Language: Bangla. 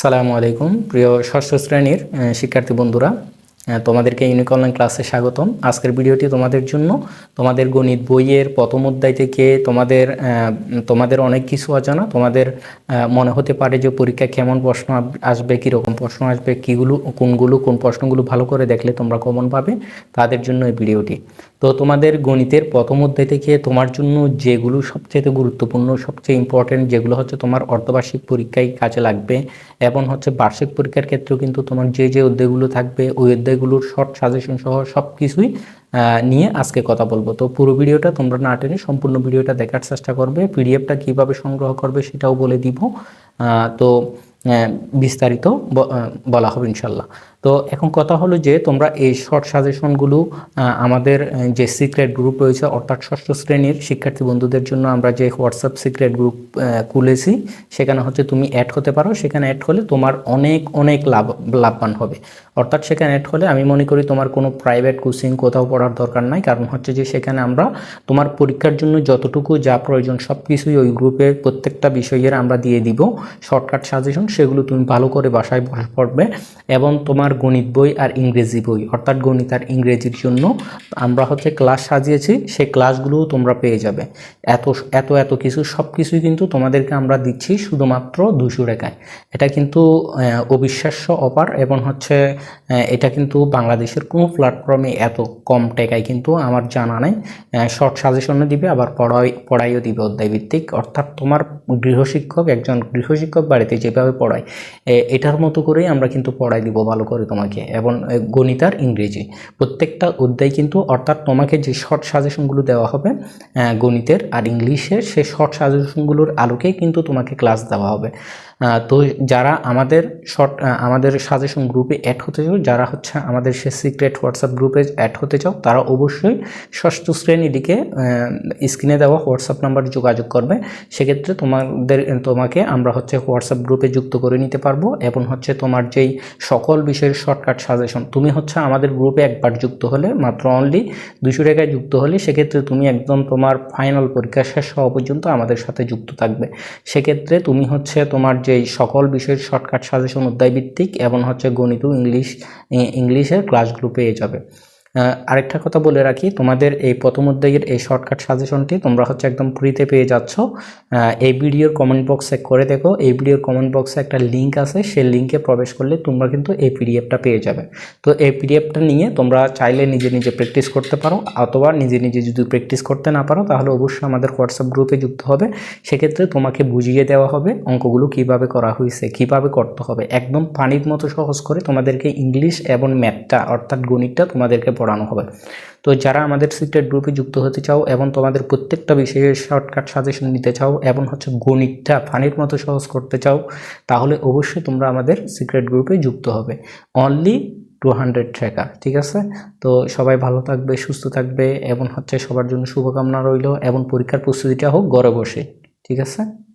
সালামু আলাইকুম প্রিয় ষষ্ঠ শ্রেণির শিক্ষার্থী বন্ধুরা। তোমাদেরকে ইউনিক অনলাইন ক্লাসে স্বাগতম। আজকের ভিডিওটি তোমাদের জন্য। তোমাদের গণিত বইয়ের প্রথম অধ্যায় থেকে তোমাদের তোমাদের অনেক কিছু অজানা। তোমাদের মনে হতে পারে যে পরীক্ষায় কেমন প্রশ্ন আসবে, কীরকম প্রশ্ন আসবে, কীগুলো, কোনগুলো, কোন প্রশ্নগুলো ভালো করে দেখলে তোমরা কমন পাবে তাদের জন্য এই ভিডিওটি তো তোমাদের গণিতের প্রথম অধ্যায় থেকে তোমার জন্য যেগুলো সবচেয়ে গুরুত্বপূর্ণ, সবচেয়ে ইম্পর্টেন্ট যেগুলো হচ্ছে তোমার অর্ধবার্ষিক পরীক্ষায় কাজে লাগবে এবং হচ্ছে বার্ষিক পরীক্ষার ক্ষেত্রেও কিন্তু তোমার যে যে অধ্যায়গুলো থাকবে, ওই অধ্যায়গুলোর শর্ট সাজেশন সহ সব কিছুই নিয়ে আজকে কথা বলব। তো পুরো ভিডিওটা তোমরা না টেনে সম্পূর্ণ ভিডিওটা দেখার চেষ্টা করবে পিডিএফটা কীভাবে সংগ্রহ করবে সেটাও বলে দিব। তো বিস্তারিত বলা হবে ইনশাল্লাহ। তো এখন কথা হলো যে তোমরা এই শর্ট সাজেশনগুলো আমাদের যে সিক্রেট গ্রুপ রয়েছে অর্থাৎ ষষ্ঠ শ্রেণির শিক্ষার্থী বন্ধুদের জন্য আমরা যে হোয়াটসঅ্যাপ সিক্রেট গ্রুপ খুলেছি, সেখানে হচ্ছে তুমি অ্যাড হতে পারো। সেখানে অ্যাড হলে তোমার অনেক অনেক লাভ, লাভবান হবে। অর্থাৎ সেখানে অ্যাড হলে আমি মনে করি তোমার কোনো প্রাইভেট কোচিং কোথাও পড়ার দরকার নাই। কারণ হচ্ছে যে সেখানে আমরা তোমার পরীক্ষার জন্য যতটুকু যা প্রয়োজন সব কিছুই ওই গ্রুপের প্রত্যেকটা বিষয়ের আমরা দিয়ে দিব। শর্টকাট সাজেশন সেগুলো তুমি ভালো করে বাসায় বসে পড়বে এবং তোমার গণিত বই আর ইংরেজি বই। অর্থাৎ গণিত আর ইংরেজির জন্য আমরা হচ্ছে ক্লাস সাজিয়েছি, সেই ক্লাসগুলোও তোমরা পেয়ে যাবে। এত এত এত কিছু, সব কিছুই কিন্তু তোমাদেরকে আমরা দিচ্ছি শুধুমাত্র দুশো টাকায়। এটা কিন্তু অবিশ্বাস্য অপার এবং হচ্ছে এটা কিন্তু বাংলাদেশের কোনো প্ল্যাটফর্মে এত কম টাকায় কিন্তু আমার জানা নেই। শর্ট সাজেশনও দিবে, আবার পড়াই, পড়াইও দিবে অধ্যায় ভিত্তিক অর্থাৎ তোমার গৃহশিক্ষক, একজন গৃহশিক্ষক বাড়িতে যেভাবে পড়ায় এটার মতো করেই আমরা কিন্তু পড়াই দিব ভালো করে। তোমাকে এবং গণিত আর ইংরেজি। প্রত্যেকটা অধ্যায় কিন্তু অর্থাৎ তোমাকে যে শর্ট সাজেশনগুলো দেওয়া হবে গণিতের আর ইংলিশের সেই শর্ট সাজেশনগুলোর আলোকেই কিন্তু তোমাকে ক্লাস দেওয়া হবে। তো যারা আমাদের শর্ট আমাদের সাজেশন গ্রুপে অ্যাড হতে চাও, যারা হচ্ছে আমাদের সে সিক্রেট হোয়াটসঅ্যাপ গ্রুপে অ্যাড হতে চাও, তারা অবশ্যই ষষ্ঠ শ্রেণীটিকে স্ক্রিনে দেওয়া হোয়াটসঅ্যাপ নাম্বারে যোগাযোগ করবে। সেক্ষেত্রে তোমাদের, তোমাকে আমরা হচ্ছে হোয়াটসঅ্যাপ গ্রুপে যুক্ত করে নিতে পারব এবং হচ্ছে তোমার যেই সকল বিষয়ের শর্টকাট সাজেশন তুমি হচ্ছে আমাদের গ্রুপে একবার যুক্ত হলে, মাত্র অনলি দুশো টাকায় যুক্ত হলে, সেক্ষেত্রে তুমি একদম তোমার ফাইনাল পরীক্ষা শেষ হওয়া পর্যন্ত আমাদের সাথে যুক্ত থাকবে। সেক্ষেত্রে তুমি হচ্ছে তোমার যেই সকল বিষয়ের শর্টকাট সাজেশন অধ্যায় ভিত্তিক এবং হচ্ছে গণিত ইংলিশ ইংলিশের ক্লাসগুলো পেয়ে যাবে। আরেকটা কথা বলে রাখি, তোমাদের এই প্রথম অধ্যায়ের এই শর্টকাট সাজেশনটি তোমরা হচ্ছে একদম ফ্রিতে পেয়ে যাচ্ছ। এই ভিডিওর কমেন্ট বক্সে করে দেখো, এই ভিডিওর কমেন্ট বক্সে একটা লিঙ্ক আছে, সেই লিঙ্কে প্রবেশ করলে তোমরা কিন্তু এই পিডিএফটা পেয়ে যাবে। তো এই পিডিএফটা নিয়ে তোমরা চাইলে নিজে নিজে প্র্যাকটিস করতে পারো, অথবা নিজে নিজে যদি প্র্যাকটিস করতে না পারো, তাহলে অবশ্যই আমাদের হোয়াটসঅ্যাপ গ্রুপে যুক্ত হবে। সেক্ষেত্রে তোমাকে বুঝিয়ে দেওয়া হবে অঙ্কগুলো কীভাবে করা হয়েছে, কীভাবে করতে হবে। একদম পানির মতো সহজ করে তোমাদেরকে ইংলিশ এবং ম্যাথটা অর্থাৎ গণিতটা তোমাদেরকে পড়ানো হবে। তো যারা আমাদের সিক্রেট গ্রুপে যুক্ত হতে চাও এবং তোমাদের প্রত্যেকটা বিষয়ে শর্টকাট সাজেশন নিতে চাও এবং হচ্ছে গণিতটা ফানির মতো সহজ করতে চাও, তাহলে অবশ্যই তোমরা আমাদের সিক্রেট গ্রুপে যুক্ত হবে। অনলি টু হান্ড্রেড টাকা, ঠিক আছে? তো সবাই ভালো থাকবে, সুস্থ থাকবে এবং হচ্ছে সবার জন্য শুভকামনা রইল এবং পরীক্ষার প্রস্তুতিটা হোক, ঘরে বসে ঠিক আছে?